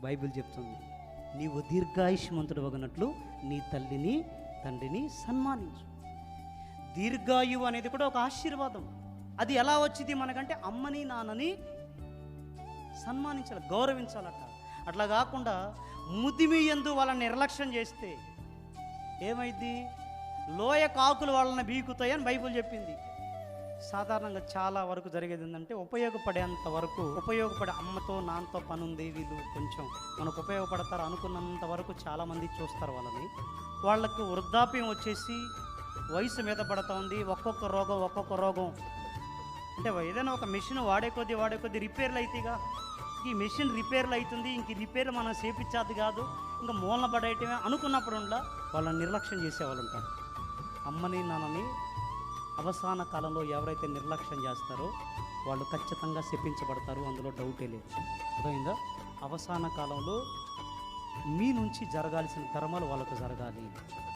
Bible చెప్తుంది. నీవు దీర్ఘాయుష్మంతుడు వగనట్లు నీ తల్లిని తండ్రిని సన్మానించు. దీర్ఘాయువు అనేది కూడా ఒక ఆశీర్వాదం. అది ఎలా వచ్చింది మనకంటే అమ్మని నాన్నని సన్మానించాలి గౌరవించాలట. అట్లా కాకుండా ముదిమి ఎందు వాళ్ళని నిర్లక్ష్యం చేస్తే ఏమైంది లోయ కాకులు వాళ్ళని బీకుతాయని బైబిల్ చెప్పింది. సాధారణంగా చాలా వరకు జరిగేది ఏంటంటే ఉపయోగపడేంత వరకు ఉపయోగపడే అమ్మతో నాన్నతో పని ఉంది వీళ్ళు కొంచెం మనకు ఉపయోగపడతారు అనుకున్నంత వరకు చాలామంది చూస్తారు వాళ్ళని. వాళ్ళకు వృద్ధాప్యం వచ్చేసి వయసు మీద పడతా ఉంది ఒక్కొక్క రోగం ఒక్కొక్క రోగం. అంటే ఏదైనా ఒక మెషిన్ వాడే కొద్దీ వాడే కొద్దీ రిపేర్లు అవుతాయిగా ఈ మెషిన్ రిపేర్లు అవుతుంది ఇంక రిపేర్ మనం చేపించాది కాదు ఇంకా మూలన పడేయటమే అనుకున్నప్పుడు వాళ్ళని నిర్లక్ష్యం చేసేవాళ్ళు ఉంటారు అమ్మని నాన్నని అవసాన కాలంలో ఎవరైతే నిర్లక్ష్యం చేస్తారో వాళ్ళు ఖచ్చితంగా శపించబడతారు అందులో డౌటే లేదు. అర్థమైందా? అవసాన కాలంలో మీ నుంచి జరగాల్సిన ధర్మాలు వాళ్ళకు జరగాలి.